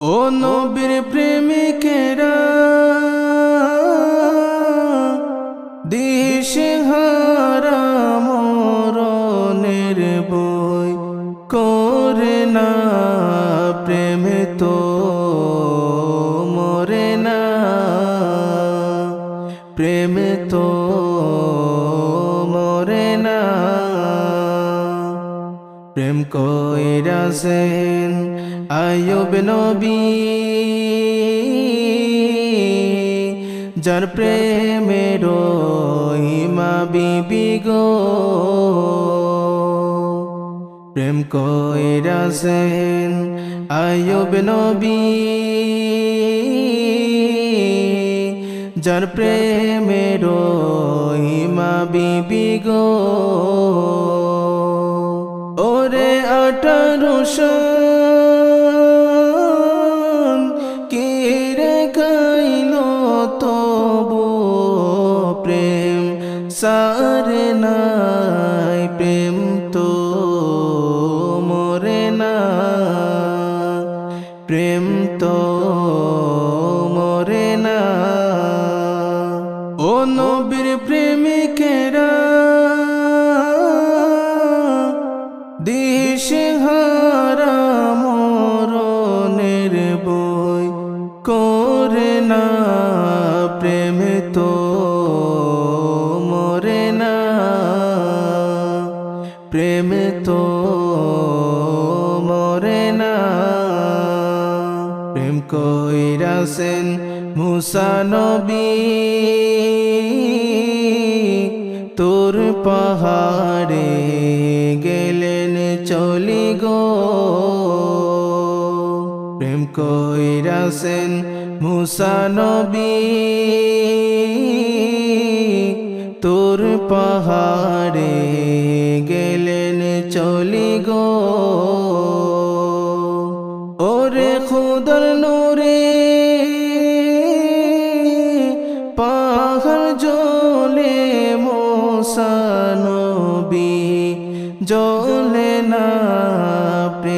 ও নবীর প্রেমিকেরা দিশে হারা মরণের বই করে না, প্রেম তো মরে না। প্রেম তো মরে না। প্রেম কইরাছেন আয়ুব নবী, যার প্রেমের ইমা বিবি গো। প্রেম কইরাছেন আয়ুব নবী, যার প্রেমের ইমা বিবি গো। ওরে আঠারো প্রেম তো মরে না। ও নবীর প্রেমিকেরা দিশে হারা মরণের বই করে না। প্রেম তো মরে না। প্রেম তো কইরাছেন মুসা নবী, তোর পাহাড়ে গেলেন চলি গো। প্রেম কইরাছেন মুসা নবী, তোর পাহাড়ে গেলেন চলি গো। পাহাড় জলে মোসানবী জলে না প্রেম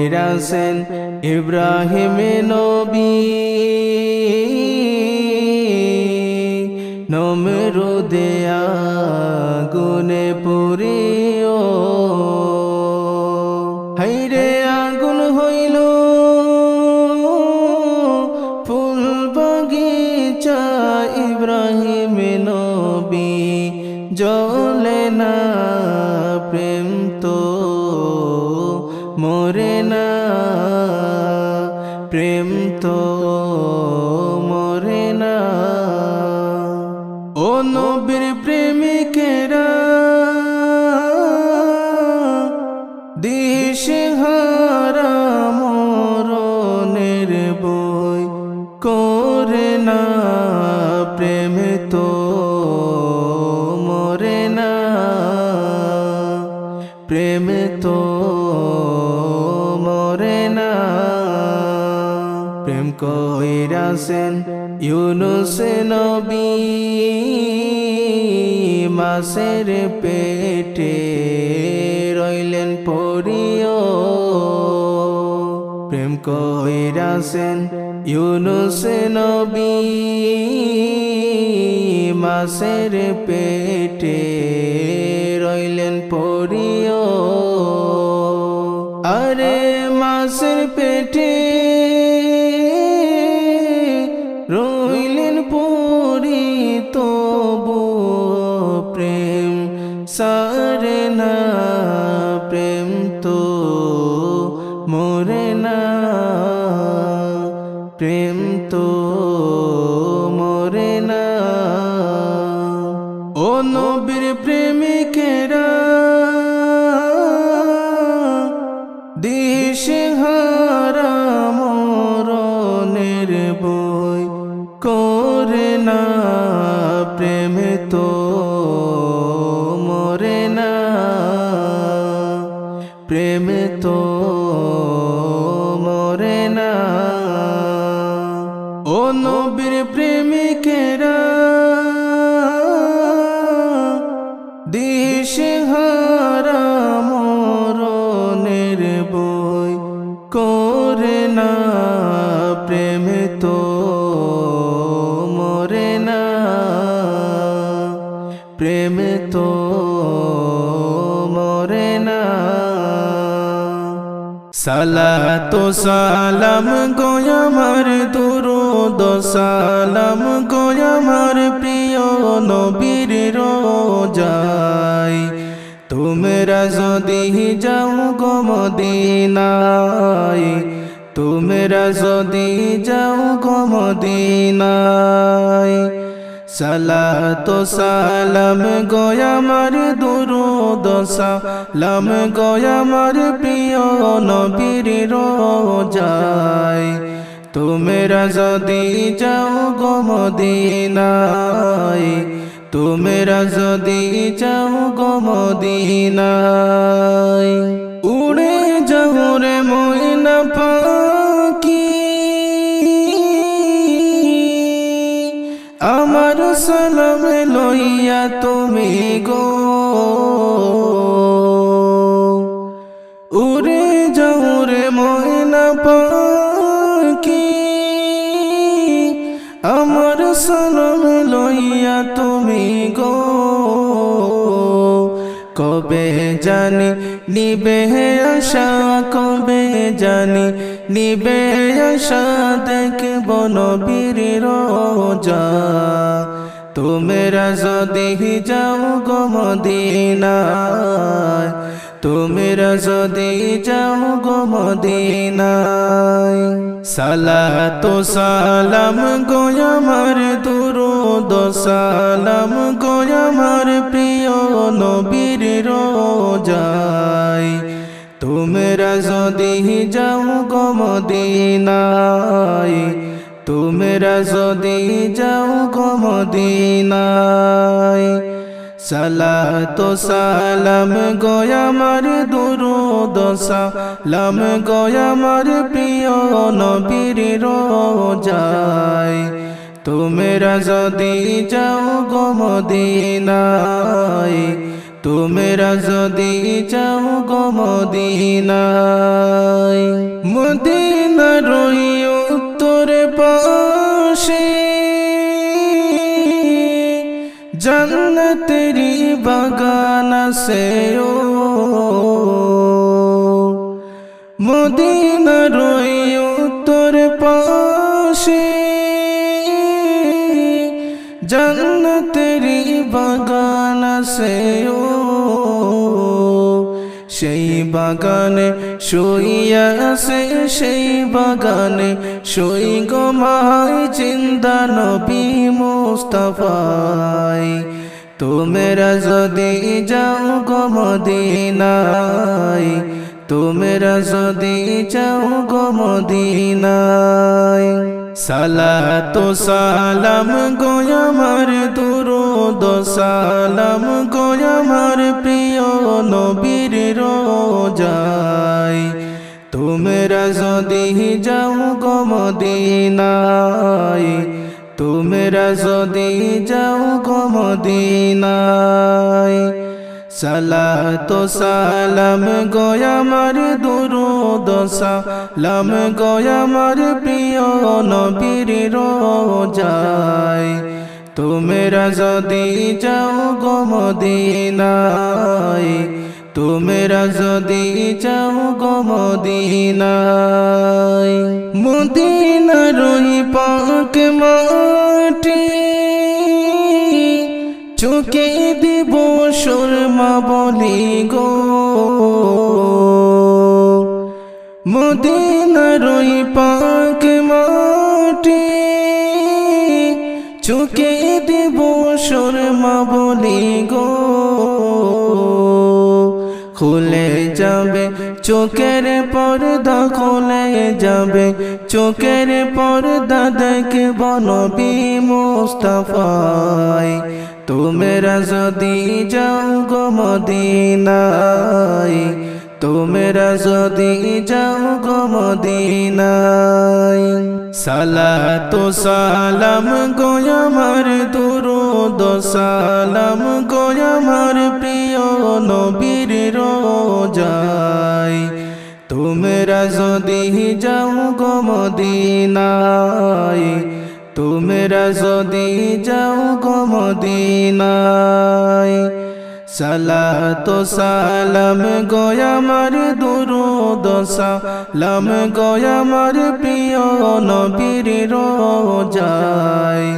কইরাছেন ইব্রাহিম নবী। নমরুদে আগুনে পুরিও। হাইরে আগুন হইল। ফুল বাগিচা ইব্রাহিম নবী। জলে কইরাছেন ইউনুস নবী। মাসের পেটে রইলেন পড়িও প্রেম কইরাছেন ইউনুস নবী। মাসের পেটে রইলেন পড়িও আরে মাসের পেটে প্রেমিকেরা মরণের বই না প্রেম তো মরে না। প্রেম তো মরে না। নবীর প্রেমিকেরা সালাতো সালাম গোয়ামার দুরুদ, সালাম গোয়ামার প্রিয় নবীর রোজাই তোমরা যদি যাও গো মদিনায়, তোমরা যদি যাও গো মদিনায় সালাতো সালাম গোয়ামার দুরুদ সালাম গোয়ামার প্রিয় নবীর রোজায়। তোমরা যদি যাও গো মদিনায়। তোমরা যদি যাও গো মদিনায়। উড়ে যাও রে ময়না পাখি সালাম লইয়া তুমি গো। উড়ে যাও রে ময়না পাখি। আমার সালাম লইয়া তুমি গো। কবে জানি নিবে আশা, কবে জানি নিবে আশা, দেখব নবীর রোজা। তোমরা যদি যাও গো মদিনায়, তোমরা যদি যাও গো মদিনায়, সালাতো সালাম গোয়ামার দুরুদ সালাম গোয়ামার প্রিয় নবীর রোজায়। তোমরা যদি যাও গো মদিনায় তোমরা যদি যাও গো মদিনায়, সালাতো সালাম গোয়ামার দুরুদ সালাম গোয়ামার প্রিয় নবীর রোজায়। তোমরা যদি যাও গো মদিনায়, তোমরা যদি যাও গো মদিনায়, মদিনার ওই উত্তর পাশে জন্নতেরি বাগান সে মদিনার উত্তর পাশে। জন্নতেরি বাগান সে বাগানে শুইয়া সেই বাগানে। শুই গমাই চিন্তা নবী মুস্তফাই। তোমরা যদি যাও গো মদিনায় তোমরা যদি যাও গো মদিনায়। সালাতো সালাম গোয়ামার দুরুদ, সালাম গোয়ামার প্রিয় নবীর যদি যাও গো মদিনায়, তোমরা যদি যাও গো মদিনায়, সালাতো সালাম গোয়ামার দুরুদ সালাম গোয়ামার প্রিয় নবীর রোজায়, তোমরা যদি যাও গো মদিনায় তোমরা যদি যাও গো মদিনায় মদিনার ওই পাক মাটি চোখে দিব সুরমা বলি গো। মদিনার ওই পাক মাটি চোখে দিব সুরমা বলি গো। চোখের পর্দা খুলে যাবে। চোখের পর্দা দেখে বনবি মুস্তাফাই। তোমরা যদি যাও গো মদিনায়, তোমরা যদি যাও গো মদিনায়। সালাতু সালাম গো আমার দুরুদ, সালাম নবীর রোজায়। তোমরা যদি যাও গো তোমরা যদি যাও গো মদিনায়। সালাতো সালাম গোয়ামার দুরুদ সালাম গোয়ামার প্রিয় নবীর রোজায়।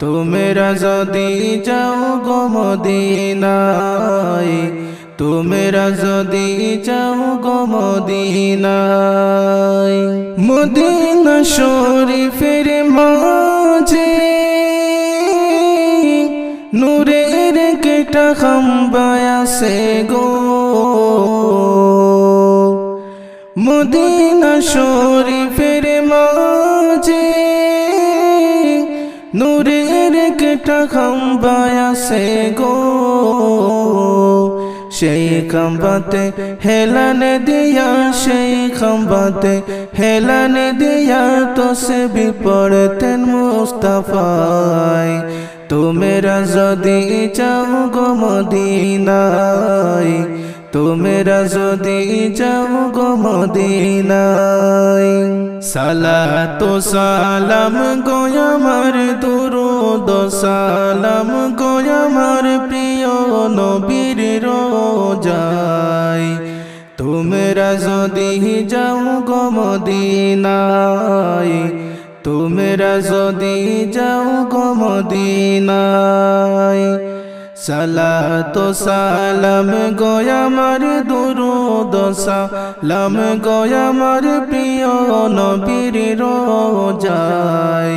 তোমরা যদি যাও গো মদিনায় তোমরা যদি যাও গো মদিনায়। মদিনা শরীফের মাঝে নূরের কেটা খাম্বায়াসে গো। মদিনা শরীফের মাঝে নূরের কেটা খাম্বায়াসে গো। সেই খাম্বাতে হেলানে দিয়া, সেই খাম্বাতে হেলানে দিয়া তো সে বিপড়তেন মুস্তাফায়। তোমরা যদি যাও গো মদিনায় তোমরা যদি যাও গো মদিনায়। সালাতো সালাম গো আমার দুরুদ সালাম আমার প্রিয় নবীর রোজায়। তোমরা যদি যাও গো মদিনায়, তোমরা যদি যাও গো মদিনায়। সালাতো সালাম গোয়ামার দুরুদ, সালাম গোয়ামার প্রিয় নবীর রোজায়।